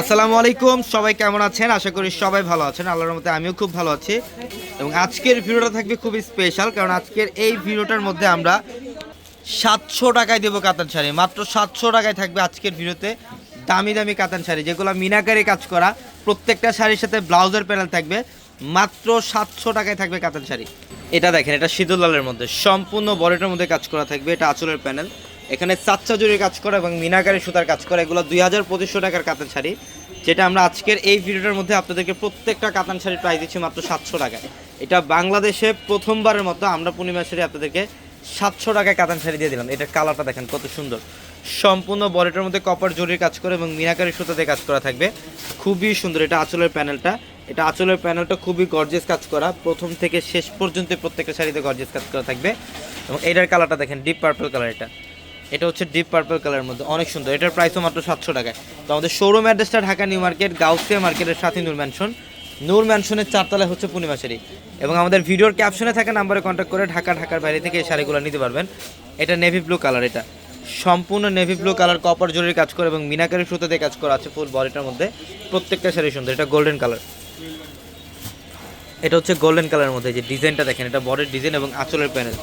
আসসালামু আলাইকুম, সবাই কেমন আছেন? আশা করি সবাই ভালো আছেন। আল্লাহর মতে আমিও খুব ভালো আছি। এবং আজকের ভিডিওটা থাকবে খুবই স্পেশাল কারণ আজকের এই ভিডিওটার মধ্যে আমরা সাতশো টাকায় দেবো কাতান শাড়ি। মাত্র সাতশো টাকায় থাকবে আজকের ভিডিওতে দামি দামি কাতান শাড়ি, যেগুলো মিনাকারি কাজ করা। প্রত্যেকটা শাড়ির সাথে ব্লাউজের প্যানেল থাকবে। মাত্র সাতশো টাকায় থাকবে কাতান শাড়ি। এটা দেখেন, এটা শীতল লালের মধ্যে। সম্পূর্ণ বডিটার মধ্যে কাজ করা থাকবে, এটা আঁচলের প্যানেল এখানে চাচ্চা জুড়ির কাজ করা এবং মিনাকারি সুতার কাজ করা, এগুলো দুই হাজার পঁচিশশো টাকার কাতান শাড়ি, যেটা আমরা আজকের এই ভিডিওটার মধ্যে আপনাদেরকে প্রত্যেকটা কাতান শাড়ির প্রাইস দিচ্ছি মাত্র সাতশো টাকায়। এটা বাংলাদেশে প্রথমবারের মতো আমরা পূর্ণিমা শাড়ি আপনাদেরকে সাতশো টাকায় কাতান শাড়ি দিয়ে দিলাম। এটার কালারটা দেখেন কত সুন্দর। সম্পূর্ণ বডিটার মধ্যে কপার জরির কাজ করে এবং মিনাকারি সুতাতে কাজ করা থাকবে। খুবই সুন্দর এটা আঁচলের প্যানেলটা। এটা আঁচলের প্যানেলটা খুবই গর্জেস কাজ করা। প্রথম থেকে শেষ পর্যন্ত প্রত্যেকটা শাড়িতে গর্জেস কাজ করা থাকবে। এবং এটার কালারটা দেখেন ডিপ পার্পল কালার এটা। এটা হচ্ছে ডিপ পার্পল কালারের মধ্যে। অনেক সুন্দর। এটার প্রাইসও মাত্র সাতশো টাকায়। তো আমাদের শোরুম অ্যাড্রেসটা ঢাকা নিউ মার্কেট, গাউসিয়া মার্কেটের সাথে নূর ম্যানশন নূর ম্যানশনের চারতলায় হচ্ছে পূর্ণিমা শাড়ি। এবং আমাদের ভিডিওর ক্যাপশনে থাকা নাম্বারে কন্ট্যাক্ট করে ঢাকা, ঢাকার বাইরে থেকে এই শাড়িগুলো নিতে পারবেন। এটা নেভি ব্লু কালার এটা। সম্পূর্ণ নেভি ব্লু কালার কপার জরির কাজ করে এবং মিনাকারি সুতোতে কাজ করা আছে ফুল বডিটার মধ্যে। প্রত্যেকটা শাড়ি সুন্দর। এটা গোল্ডেন কালার এটা হচ্ছে গোল্ডেন কালারের মধ্যে। যে ডিজাইনটা দেখেন, এটা বডির ডিজাইন এবং আঁচলের প্যানেল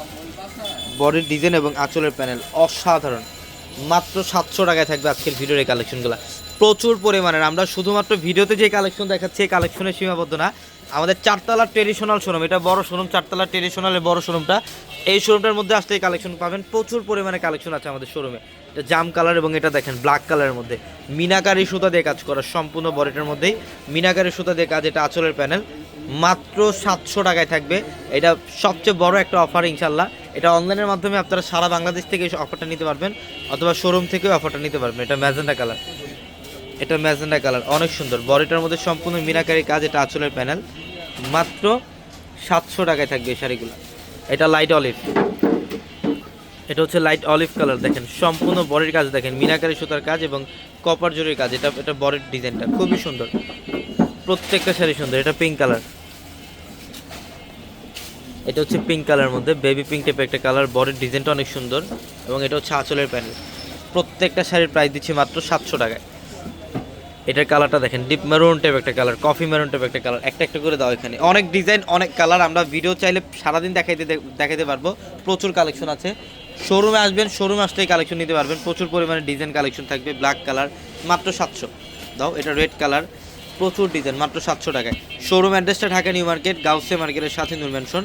বডির ডিজাইন এবং আঁচলের প্যানেল অসাধারণ। মাত্র সাতশো টাকায় থাকবে আজকের ভিডিওর এই কালেকশনগুলো। প্রচুর পরিমাণের। আমরা শুধুমাত্র ভিডিওতে যে কালেকশন দেখাচ্ছি, এই কালেকশনের সীমাবদ্ধ না। আমাদের চারতলার ট্রেডিশনাল শোরুম এটা বড় শোরুম চারতলার ট্রেডিশনালের বড় শোরুমটা এই শোরুমটার মধ্যে আসলে কালেকশন পাবেন। প্রচুর পরিমাণে কালেকশন আছে আমাদের শোরুমে এটা জাম কালার এবং এটা দেখেন ব্ল্যাক কালারের মধ্যে। মিনাকারি সুতা দিয়ে কাজ করা সম্পূর্ণ বডিটার মধ্যেই। মিনাকারি সুতা দিয়ে কাজ, এটা আঁচলের প্যানেল। মাত্র সাতশো টাকায় থাকবে। এটা সবচেয়ে বড় একটা অফার ইনশাল্লাহ এটা অনলাইনের মাধ্যমে আপনারা সারা বাংলাদেশ থেকে অফারটা নিতে পারবেন, অথবা শোরুম থেকেও অফারটা নিতে পারবেন। এটা ম্যাজেন্ডা কালার এটা ম্যাজেন্ডা কালার অনেক সুন্দর। বডিটার মধ্যে সম্পূর্ণ মিনাকারি কাজ, এটা আঁচলের প্যানেল মাত্র সাতশো টাকায় থাকবে এই শাড়িগুলো। এটা লাইট অলিভ এটা হচ্ছে লাইট অলিভ কালার দেখেন। সম্পূর্ণ বডির কাজ, দেখেন। মিনাকারি সুতার কাজ এবং কপার জরির কাজ। এটা এটা বডির ডিজাইনটা খুবই সুন্দর। প্রত্যেকটা শাড়ি সুন্দর। এটা পিঙ্ক কালার এটা হচ্ছে পিঙ্ক কালার মধ্যে বেবি পিঙ্ক টাইপের একটা কালার বডির ডিজাইনটা অনেক সুন্দর এবং এটা হচ্ছে আঁচলের প্যানেল প্রত্যেকটা শাড়ির প্রাইস দিচ্ছি মাত্র সাতশো টাকায়। এটার কালারটা দেখেন ডিপ মেরুন টাইপ একটা কালার কফি মেরুন টাইপ একটা কালার একটা একটা করে দাও এখানে। অনেক ডিজাইন অনেক কালার আমরা ভিডিও চাইলে সারাদিন দেখাইতে দেখাতে পারব। প্রচুর কালেকশন আছে। শোরুমে আসবেন শোরুমে আসলেই কালেকশন নিতে পারবেন। প্রচুর পরিমাণে ডিজাইন কালেকশন থাকবে ব্ল্যাক কালার মাত্র সাতশো। দাও, এটা রেড কালার প্রচুর ডিজাইন মাত্র সাতশো টাকায়। শোরুম অ্যাড্রেসটা ঢাকা নিউ মার্কেট গাউসে মার্কেটের সাথে নূর ম্যানশন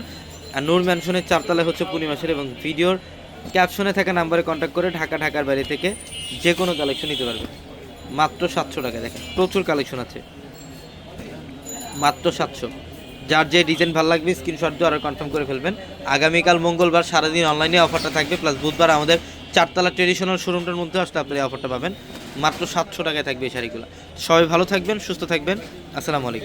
আর নূর ম্যানশনের চারতলায় হচ্ছে পূর্ণিমাসের এবং ভিডিওর ক্যাপশনে থাকা নাম্বারে কন্ট্যাক্ট করে ঢাকা, ঢাকার বাইরে থেকে যে কোনো কালেকশন নিতে পারবে। মাত্র সাতশো টাকা দেখেন, প্রচুর কালেকশন আছে। মাত্র সাতশো। যার যে ডিজাইন ভালো লাগবে স্ক্রিনশট দিয়ে অর্ডার কনফার্ম করে ফেলবেন। আগামীকাল মঙ্গলবার সারাদিন অনলাইনে অফারটা থাকবে প্লাস বুধবার আমাদের চারতলা ট্রেডিশনাল শোরুমটার মধ্যে আসলে আপনি অফারটা পাবেন। মাত্র সাতশো টাকায় থাকবে এই শাড়িগুলো। সবাই ভালো থাকবেন, সুস্থ থাকবেন। আসসালামু আলাইকুম।